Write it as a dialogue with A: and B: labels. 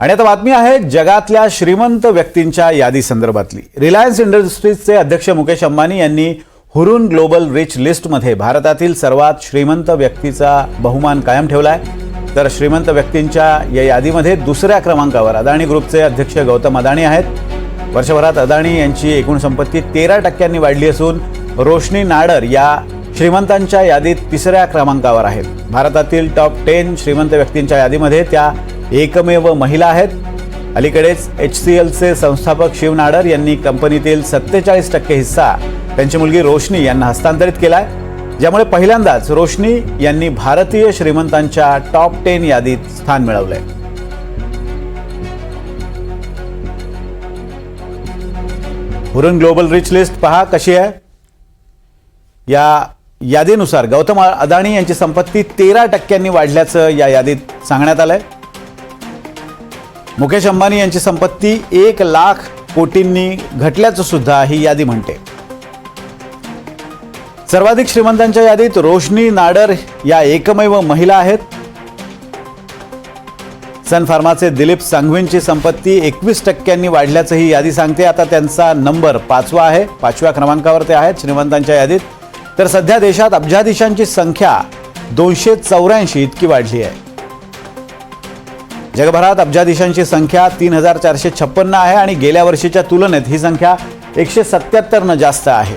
A: आणि आता बातमी आहे जगातल्या श्रीमंत व्यक्तींच्या यादी संदर्भातली. रिलायन्स इंडस्ट्रीजचे अध्यक्ष मुकेश अंबानी यांनी हुरून ग्लोबल रिच लिस्टमध्ये भारतातील सर्वात श्रीमंत व्यक्तीचा बहुमान कायम ठेवला आहे तर श्रीमंत व्यक्तींच्या या यादीमध्ये दुसऱ्या क्रमांकावर अदाणी ग्रुपचे अध्यक्ष गौतम अदाणी आहेत. वर्षभरात अदाणी यांची एकूण संपत्ती तेरा टक्क्यांनी वाढली असून रोशनी नाडर या श्रीमंतांच्या यादीत तिसऱ्या क्रमांकावर आहेत. भारतातील टॉप टेन श्रीमंत व्यक्तींच्या यादीमध्ये त्या एकमेव महिला आहेत. अलीकडेच एच सी एलचे संस्थापक शिव नाडर यांनी कंपनीतील सत्तेचाळीस टक्के हिस्सा त्यांची मुलगी रोशनी यांना हस्तांतरित केलाय. ज्यामुळे पहिल्यांदाच रोशनी यांनी भारतीय श्रीमंतांच्या टॉप टेन यादीत स्थान मिळवलंय. हुरन ग्लोबल रिच लिस्ट पहा कशी आहे? या यादीनुसार गौतम अदाणी यांची संपत्ती तेरा टक्क्यांनी वाढल्याचं या यादीत सांगण्यात आलंय. मुकेश अंबानी यांची संपत्ती एक लाख कोटींनी घटल्याचं सुद्धा ही यादी म्हणते. सर्वाधिक श्रीमंतांच्या यादीत रोशनी नाडर या एकमेव महिला आहेत. सन फार्माचे दिलीप सांघवींची संपत्ती एकवीस टक्क्यांनी वाढल्याचं ही यादी सांगते. आता त्यांचा नंबर पाचवा आहे. पाचव्या क्रमांकावर ते आहेत श्रीमंतांच्या यादीत. तर सध्या देशात अब्जाधीशांची संख्या दोनशे चौऱ्याऐंशी इतकी वाढली आहे. जगभरात अब्जाधीशांची संख्या तीन हजार चारशे छप्पन्न आहे आणि गेल्या वर्षीच्या तुलनेत ही संख्या एकशे सत्याहत्तरनं जास्त आहे.